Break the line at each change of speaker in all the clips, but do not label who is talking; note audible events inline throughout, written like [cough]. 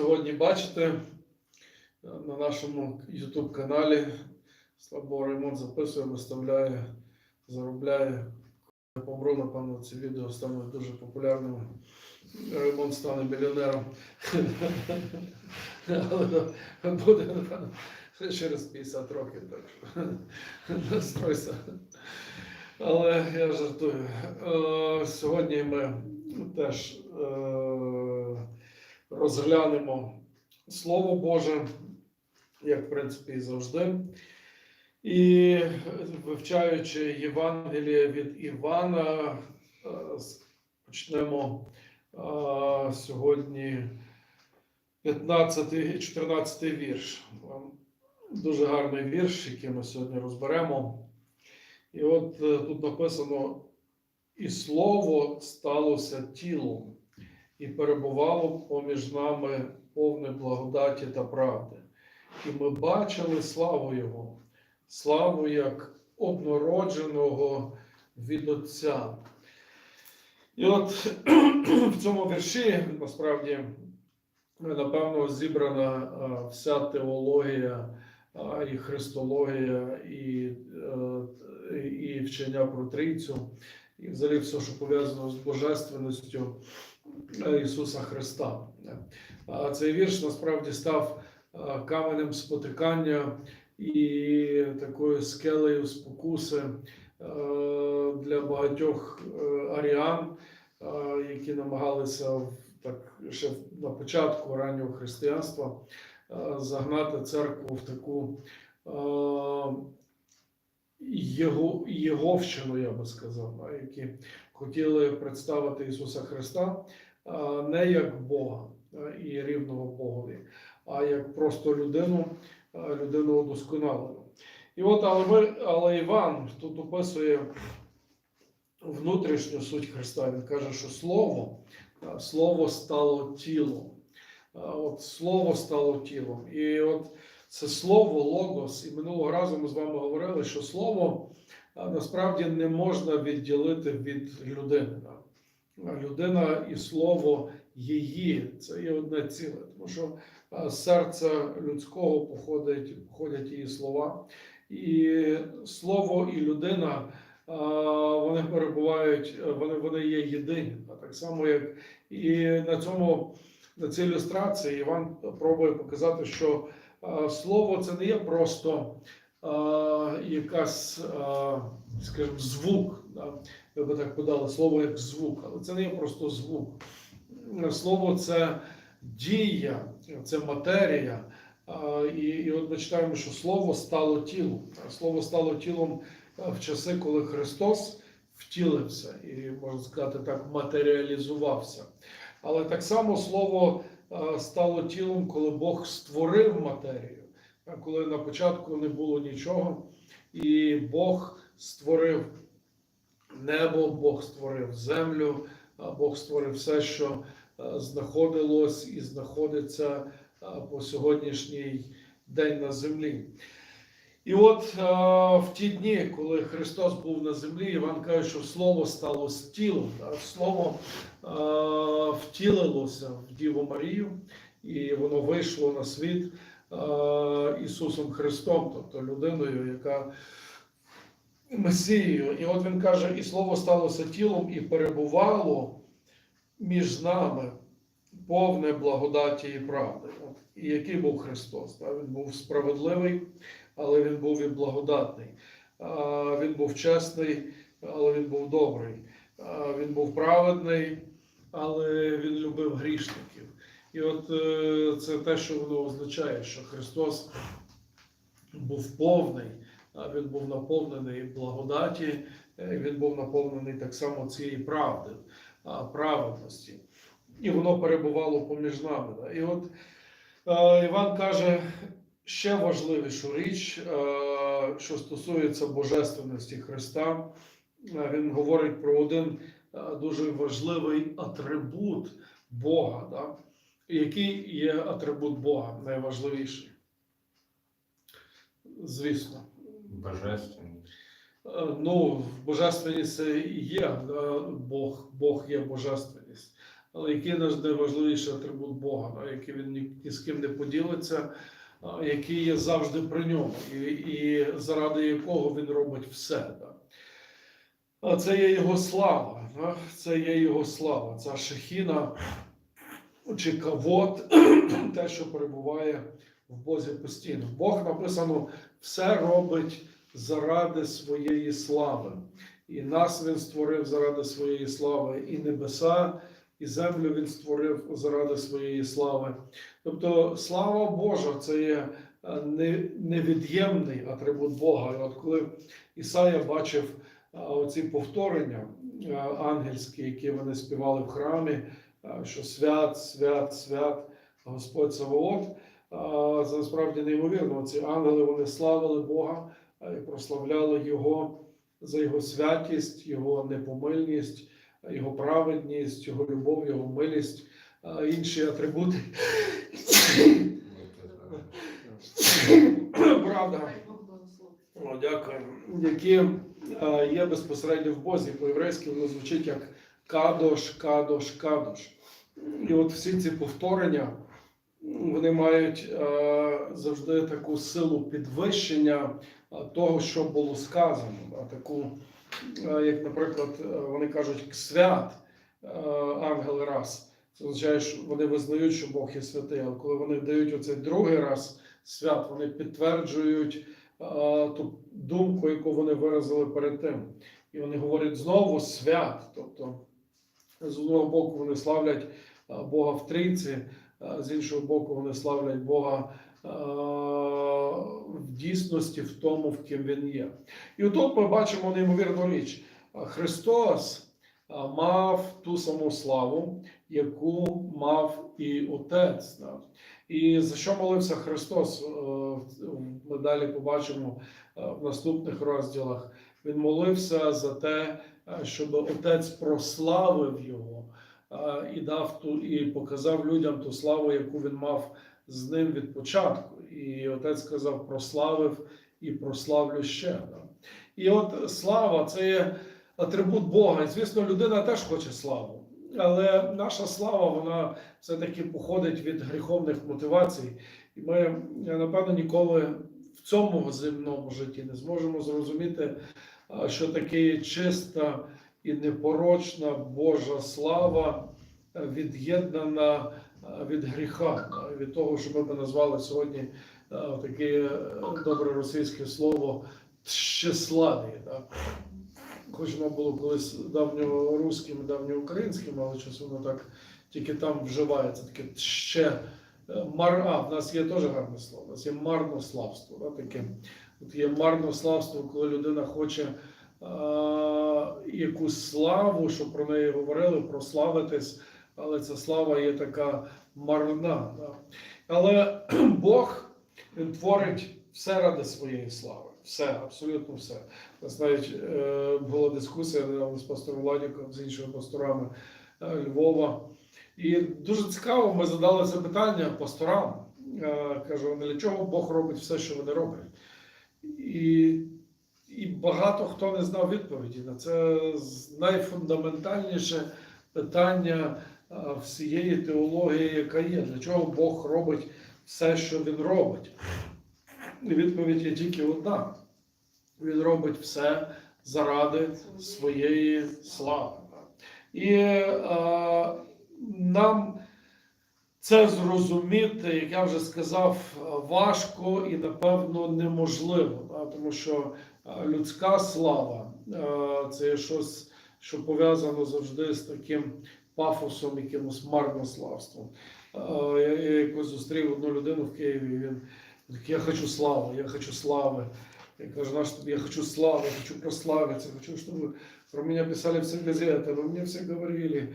Сьогодні бачите е, на нашому YouTube каналі Слабо Ремонт записує, виставляє, заробляє. Я помру, напевно, ці відео стануть дуже популярними. Ремонт стане мільйонером. Буде, через 50 років, так настройся. Але я жартую. Е, Сьогодні ми теж е, розглянемо Слово Боже, як в принципі і завжди. І вивчаючи Євангеліє від Івана, е, почнемо е, сьогодні 15 і 14 вірш. Дуже гарний вірш, який ми сьогодні розберемо. І от е, тут написано: і слово сталося тілом і перебувало поміж нами повне благодаті та правди. І ми бачили славу Його, славу як однородженого від Отця. І от [clears throat] в цьому вірші насправді напевно зібрана вся теологія і христологія, і, е, і вчення про трійцю, і взагалі все, що пов'язано з божественністю е, Ісуса Христа. А Цей вірш насправді став е, каменем спотикання і такою скелею спокуси е, для багатьох е, аріан, е, які намагалися так ще на початку раннього християнства е, загнати церкву в таку е, його, єговщину, я би сказав, які хотіли представити Ісуса Христа не як Бога і рівного Богові, а як просто людину, людину удосконалену. І от, але, ми, але Іван тут описує внутрішню суть Христа. Він каже, що Слово, Слово стало тілом. От Слово стало тілом. І от це слово, логос, і минулого разу ми з вами говорили, що слово насправді не можна відділити від людини. А Людина і слово її це є одне ціле, тому що а, з серця людського походять, походять її слова, і слово і людина. Вони перебувають, е, вони, вони є єдині. Так само, як і на цьому на цій ілюстрації Іван пробує показати, що слово це не є просто якась, скажімо, звук. Да? Ви би так подали слово як звук, але це не є просто звук. Слово це дія, це матерія. І, і от ми читаємо, що слово стало тілом. Слово стало тілом в часи, коли Христос втілився і, можна сказати так, матеріалізувався. Але так само слово стало тілом, коли Бог створив матерію, коли на початку не було нічого, і Бог створив небо, Бог створив землю, Бог створив все, що знаходилось і знаходиться по сьогоднішній день на землі. І от в ті дні, коли Христос був на землі, Іван каже, що Слово стало тілом, Слово втілилося в Діву Марію, і воно вийшло на світ Ісусом Христом, тобто людиною, яка Месією. І от він каже, і слово сталося тілом і перебувало між нами повне благодаті і правди. І який був Христос? Та? Він був справедливий, але він був і благодатний. Він був чесний, але він був добрий. Він був праведний, але він любив грішників. І от е, це те, що воно означає, що Христос був повний, він був наповнений благодаті, е, він був наповнений так само цієї правди, праведності. І воно перебувало поміж нами. І от е, Іван каже ще важливішу річ, е, що стосується божественності Христа. Він говорить про один дуже важливий атрибут Бога. Да? Який є атрибут Бога найважливіший? Звісно,
Божественність.
Е, Ну, божественність це є, Бог, Бог є божественність. але який наш найважливіший атрибут Бога, який він ні, ні з ким не поділиться, який є завжди при ньому, і, і заради якого він робить все. Да. Це є його слава, да? це є його слава, ця шехіна чи кавод, [clears throat] те, що перебуває в Бозі постійно. Бог написано, все робить заради своєї слави. І нас він створив заради своєї слави, і небеса, і землю він створив заради своєї слави. Тобто, слава Божа це є е, невід'ємний атрибут Бога. І от коли Ісая бачив е, оці повторення е, ангельські, які вони співали в храмі, що свят, свят, свят, Господь Саваоф, а, Це насправді неймовірно. Ці ангели вони славили Бога прославляли Його за Його святість, Його непомильність, Його праведність, Його любов, Його милість, інші атрибути. Правда. О, дякую. Які є безпосередньо в Бозі. По-єврейськи воно звучить як кадош, кадош, кадош. І от всі ці повторення вони мають завжди таку силу підвищення того, що було сказано. Да? Таку, е, як, наприклад, е, вони кажуть свят е, ангели раз. Це означає, що вони визнають, що Бог є святий. Але коли вони дають оцей другий раз свят, вони підтверджують а, ту думку, яку вони виразили перед тим. І вони говорять знову свят. Тобто, з одного боку, вони славлять Бога в трійці, а з іншого боку, вони славлять Бога а, в дійсності, в тому, в ким він є. І отут ми бачимо неймовірну річ. Христос мав ту саму славу, яку мав і Отець. І за що молився Христос? Е, Ми далі побачимо е, в наступних розділах. Він молився за те, е, щоб Отець прославив його е, і дав ту, і показав людям ту славу, яку він мав з ним від початку. І Отець сказав: прославив і прославлю ще. І от слава це є атрибут Бога. І звісно, людина теж хоче славу. Але наша слава, вона все-таки походить від гріховних мотивацій. І ми, напевно, ніколи в цьому земному житті не зможемо зрозуміти, що таке чиста і непорочна Божа слава, від'єднана від гріха, е, від того, що ми би назвали сьогодні е, таке е, добре російське слово «тщеславие». так. Хоч воно було колись давньоруським, давньоукраїнським, але щось воно так тільки там вживається таке ще е, мар. А, в нас є теж гарне слово. У нас є марнославство. Да, таке. От є марнославство, коли людина хоче а, якусь славу, щоб про неї говорили, прославитись, але ця слава є така марна. Да. Але [clears throat] Бог він творить все ради своєї слави. Все, абсолютно все. Нас навіть е, була дискусія з пастором Владіком, з іншими пасторами е, Львова. І дуже цікаво, ми задали запитання пасторам. Е, кажу, для чого Бог робить все, що вони роблять? І, і багато хто не знав відповіді на це найфундаментальніше питання всієї теології, яка є. Для чого Бог робить все, що він робить? І відповідь є тільки одна: він робить все заради своєї слави. І е, нам це зрозуміти, як я вже сказав, важко і напевно неможливо, да, тому що е, людська слава е, це є щось, що пов'язано завжди з таким пафосом, якимось марнославством. Е, Я, я якось зустрів одну людину в Києві. і Він такий, я хочу слави, я хочу слави. Я кажу, наш тобі, я хочу славы, я хочу прославиться, хочу, чтобы про меня писали все газеты, но мне все говорили.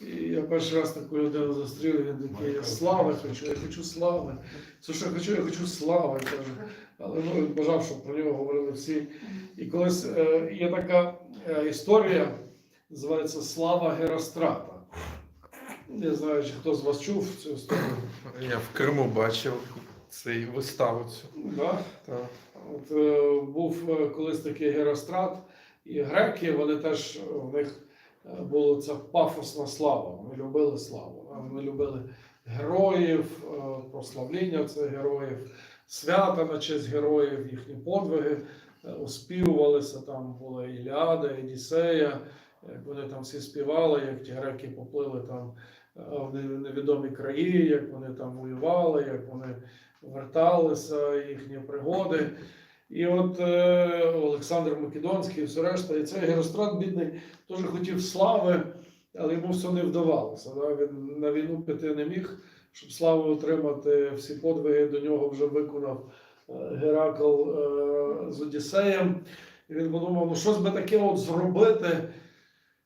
І я перший раз таку людину зустрів, і він такий, я слави хочу, я хочу слави. Все, що я хочу, я хочу слави. Каже. Але ну, він бажав, щоб про нього говорили всі. І колись е, є така е, історія, називається Слава Герострата. Не знаю, чи хто з вас чув цю історію.
Я в Криму бачив цей виставу цю.
Да?
Та.
От, е, був е, колись такий Герострат, і греки, вони теж е, в них е, була ця пафосна слава. Вони любили славу. Вони любили героїв, прославління цих героїв, свята на честь героїв, їхні подвиги оспівувалися. Там була Іліада, Одіссея, як вони там всі співали, як ті греки поплили там в невідомі краї, як вони там воювали, як вони верталися, їхні пригоди. І от е, Олександр Македонський, і все решта, і цей Герострат бідний теж хотів слави, але йому все не вдавалося. Да? Він на війну піти не міг, щоб славу отримати. Всі подвиги до нього вже виконав е, Геракл е, з Одіссеєм. І він подумав, ну щось би таке от зробити,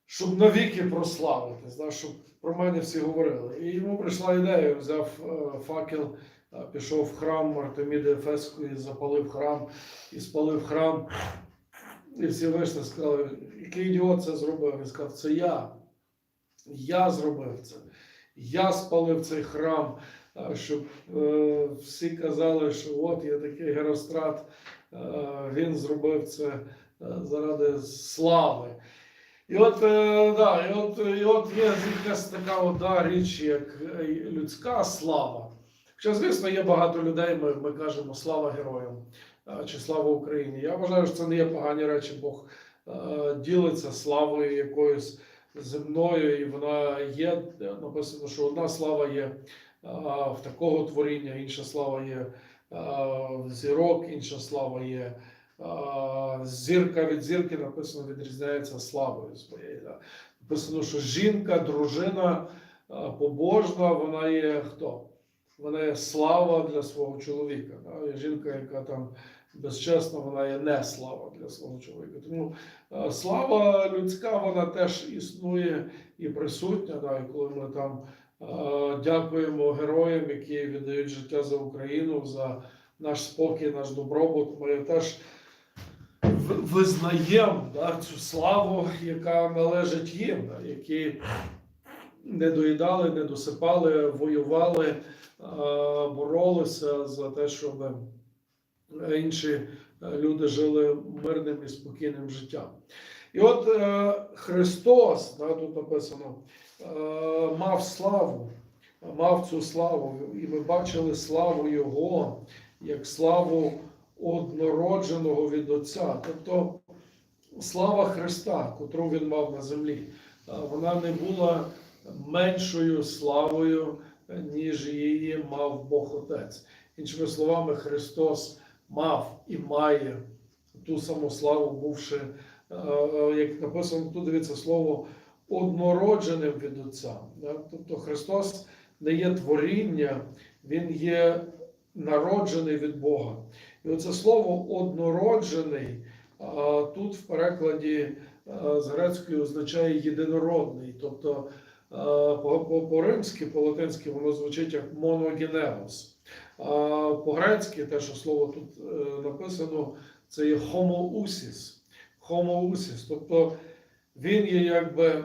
щоб навіки прославитись, да? щоб про мене всі говорили. І йому прийшла ідея, взяв е, факел. Пішов в храм Артеміди Ефеської, запалив храм і спалив храм. І всі вийшли, сказали, який ідіот це зробив? Він сказав, це я. Я зробив це. Я спалив цей храм, щоб е, всі казали, що от є такий Герострат, е, він зробив це е, заради слави. І от, е, да, і от, і от є якась така от, да, річ, як е, людська слава. Хоча, звісно, є багато людей, ми, ми кажемо слава героям чи слава Україні. Я вважаю, що це не є погані речі. Бог е, ділиться славою якоюсь земною, і вона є. Написано, що одна слава є в такого творіння, інша слава є в зірок, інша слава є. Зірка від зірки написано відрізняється славою своєю. Написано, що жінка, дружина побожна, вона є хто? вона є слава для свого чоловіка. Да? Жінка, яка там безчесна, вона є не слава для свого чоловіка. Тому слава людська, вона теж існує і присутня. Да? І коли ми там дякуємо героям, які віддають життя за Україну, за наш спокій, наш добробут, ми теж визнаємо да, цю славу, яка належить їм, да, які не доїдали, не досипали, воювали, боролися за те, щоб інші е, люди жили мирним і спокійним життям. І от е, Христос, да, тут написано, е, мав славу, мав цю славу, і ми бачили славу Його як славу однородженого від Отця. Тобто слава Христа, котру він мав на землі, вона не була меншою славою, ніж її мав Бог Отець. Іншими словами, Христос мав і має ту саму славу, бувши, е, як написано тут, дивіться слово однородженим від Отця. Тобто Христос не є творіння, Він є народжений від Бога. І оце слово однороджений тут в перекладі з грецької означає єдинородний. Тобто по- по- по-римськи, по-латинськи воно звучить як моногенеос. По-грецьки, те, що слово тут е, написано, це є homoousis. Homoousis. Тобто він є якби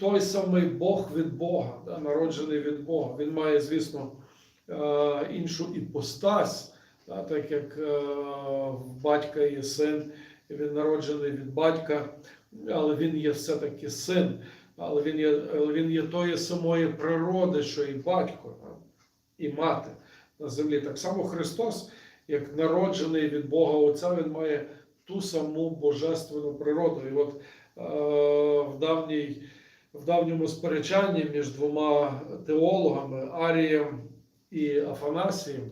той самий Бог від Бога, народжений від Бога. Він має, звісно, е, іншу іпостась, да, так як е, батька є син, він народжений від батька, але він є все-таки син, але він є, він є тої самої природи, що і батько, і мати на землі. Так само Христос, як народжений від Бога Отця, він має ту саму божественну природу. І от е, в давній в давньому сперечанні між двома теологами Арієм і Афанасієм,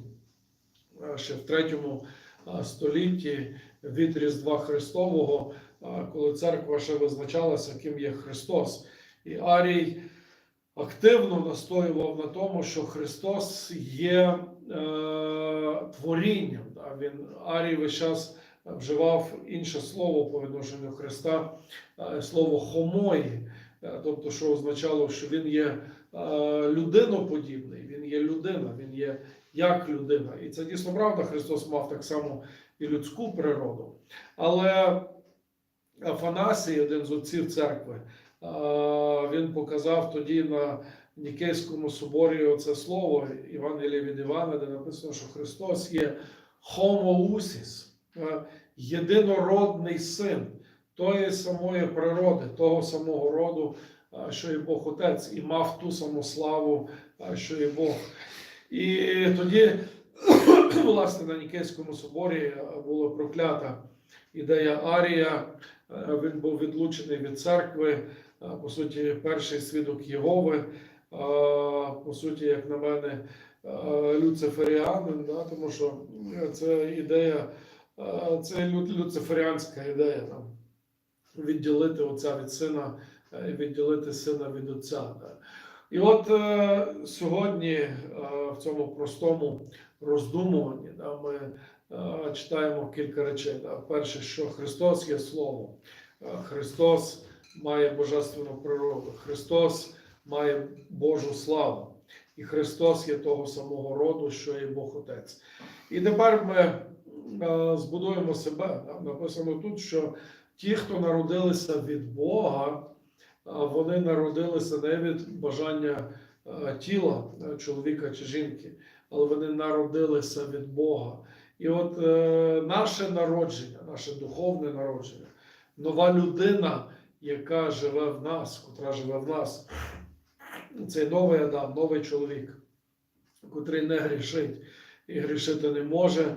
ще в третьому е, столітті від Різдва Христового, е, коли церква ще визначалася, ким є Христос. І Арій активно настоював на тому, що Христос є е, творінням. Да? Він Арій весь час вживав інше слово по відношенню Христа, е, слово хомої. Е, тобто, що означало, що він є е, людиноподібний, він є людина, він є як людина. І це дійсно правда. Христос мав так само і людську природу. Але Афанасій, один з отців церкви, він показав тоді на Нікейському соборі оце слово Євангелія від Івана, де написано, що Христос є хомоусіс, єдинородний син. тої самої природи, того самого роду, що і Бог Отець, і мав ту саму славу, що і Бог. І тоді, [coughs] власне, на Нікейському соборі була проклята ідея Арія. Е, Він був відлучений від церкви, по суті, перший свідок Єгови, по суті, як на мене, е, люциферіанин, да, тому що е, це ідея, е, це лю- люциферіанська ідея там, відділити отця від сина, е, відділити сина від отця. Да. І от е, сьогодні е, в цьому простому роздумуванні да, ми е, читаємо кілька речей. Да. Перше, що Христос є Слово, Е, Христос має божественну природу, Христос має Божу славу. І Христос є того самого роду, що і Бог Отець. І тепер ми е, збудуємо себе. Там написано тут, що ті, хто народилися від Бога, вони народилися не від бажання е, тіла е, чоловіка чи жінки, але вони народилися від Бога. І от е, наше народження, наше духовне народження, нова людина, яка живе в нас, котра живе в нас, цей новий Адам, новий чоловік, котрий не грішить і грішити не може,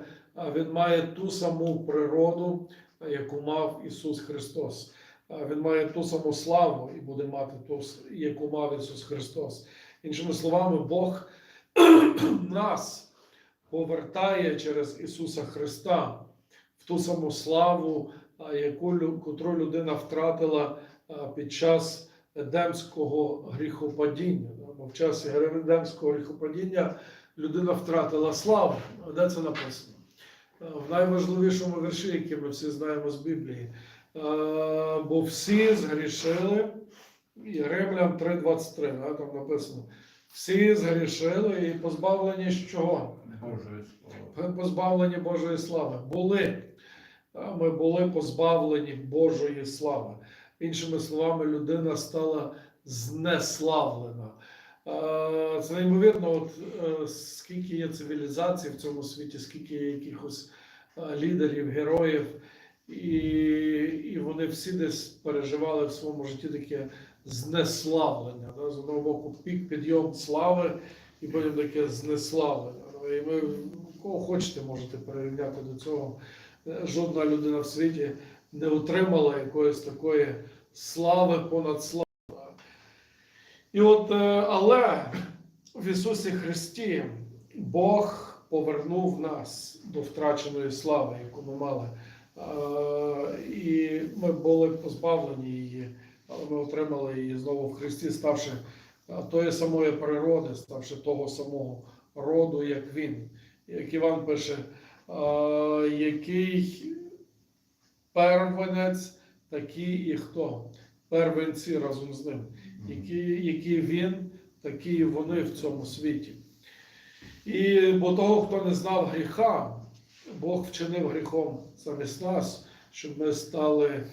він має ту саму природу, яку мав Ісус Христос. Він має ту саму славу і буде мати ту, яку мав Ісус Христос. Іншими словами, Бог [clears throat] нас повертає через Ісуса Христа в ту саму славу, яку котру людина втратила під час Едемського гріхопадіння. Бо в часі Едемського гріхопадіння людина втратила славу. Де це написано? В найважливішому вірші, який ми всі знаємо з Біблії. Е, Бо всі згрішили, і Римлян 3.23, да, там написано. Всі згрішили і позбавлені з чого?
Божої
позбавлені Божої слави. Були. Ми були позбавлені Божої слави. Іншими словами, людина стала знеславлена. Це неймовірно, от, е, скільки є цивілізацій в цьому світі, скільки є якихось е, лідерів, героїв, і, і вони всі десь переживали в своєму житті таке знеславлення. Да? З одного боку, пік підйом слави, і потім таке знеславлення. Ну, І ми кого хочете, можете перерівняти до цього. Е, Жодна людина в світі не отримала якоїсь такої слави понад славу. І от, е, але в Ісусі Христі Бог повернув нас до втраченої слави, яку ми мали. І ми були позбавлені її, але ми отримали її знову в Христі, ставши тої самої природи, ставши того самого роду, як Він. Як Іван пише, який первенець, такий і хто? Первенці разом з ним. Який, який він, такі і вони в цьому світі. І бо того, хто не знав гріха, Бог вчинив гріхом замість нас, щоб ми стали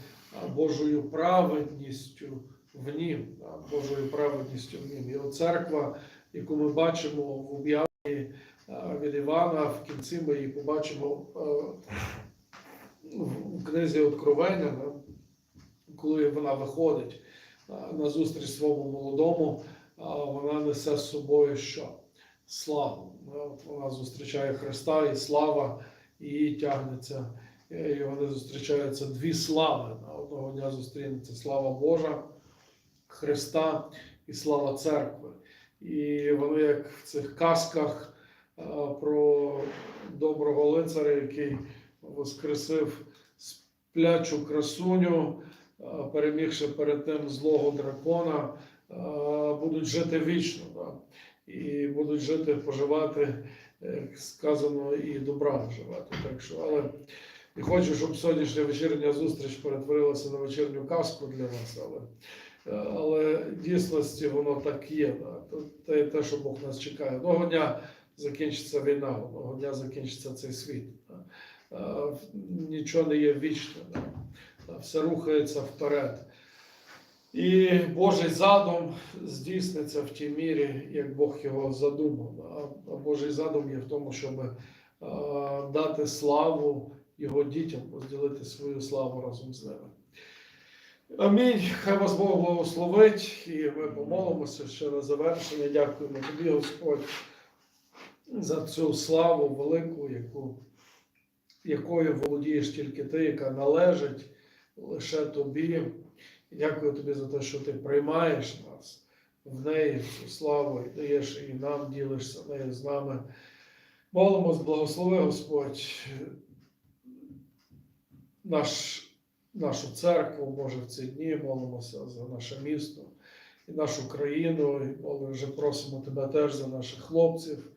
Божою праведністю в нім, Божою праведністю в нім. І церква, яку ми бачимо в об'явленні від Івана, в кінці ми її побачимо в книзі Откровення, коли вона виходить на зустріч своєму молодому, вона несе з собою що? Славу. Вона зустрічає Христа і слава її тягнеться. е, І вони зустрічаються дві слави. Да, Одного дня зустрінеться слава Божа, Христа і слава церкви. І вони, як в цих казках про доброго лицаря, який воскресив сплячу красуню, перемігши перед тим злого дракона, будуть жити вічно. Да? І будуть жити, поживати, як сказано, і добра вживати. Так що, але не хочу, щоб сьогоднішня вечірня зустріч перетворилася на вечірню казку для нас, але, але в дійсності воно так є. Да? Те, те, що Бог нас чекає. Одного дня закінчиться війна, одного дня закінчиться цей світ. Да? Е, Нічого не є вічне? Да, все рухається вперед. І Божий задум здійсниться в тій мірі, як Бог його задумав. А- Божий задум є в тому, щоб е, дати славу його дітям, розділити свою славу разом з ними. Амінь. Хай вас Бог благословить, і ми помолимося ще на завершення. Дякуємо тобі, Господь, за цю славу велику, яку, якою володієш тільки ти, яка належить лише тобі. Дякую тобі за те, що ти приймаєш нас в неї цю славу і даєш і нам, ділишся нею з нами. Молимось, благослови Господь наш, нашу церкву, може, в ці дні молимося за наше місто і нашу країну. І вже просимо Тебе теж за наших хлопців,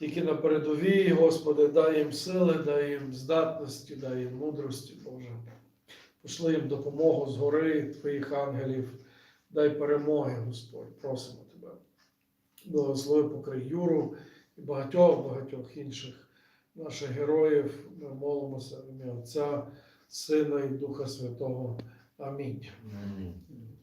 які на передовій, Господи, дай їм сили, дай їм здатності, дай їм мудрості, Боже. Пошли їм допомогу згори Твоїх ангелів. Дай перемоги, Господь, просимо Тебе. Благослови покрий Юру і багатьох багатьох інших наших героїв. Ми молимося в ім'я Отця, Сина і Духа Святого. Амінь.
Амінь.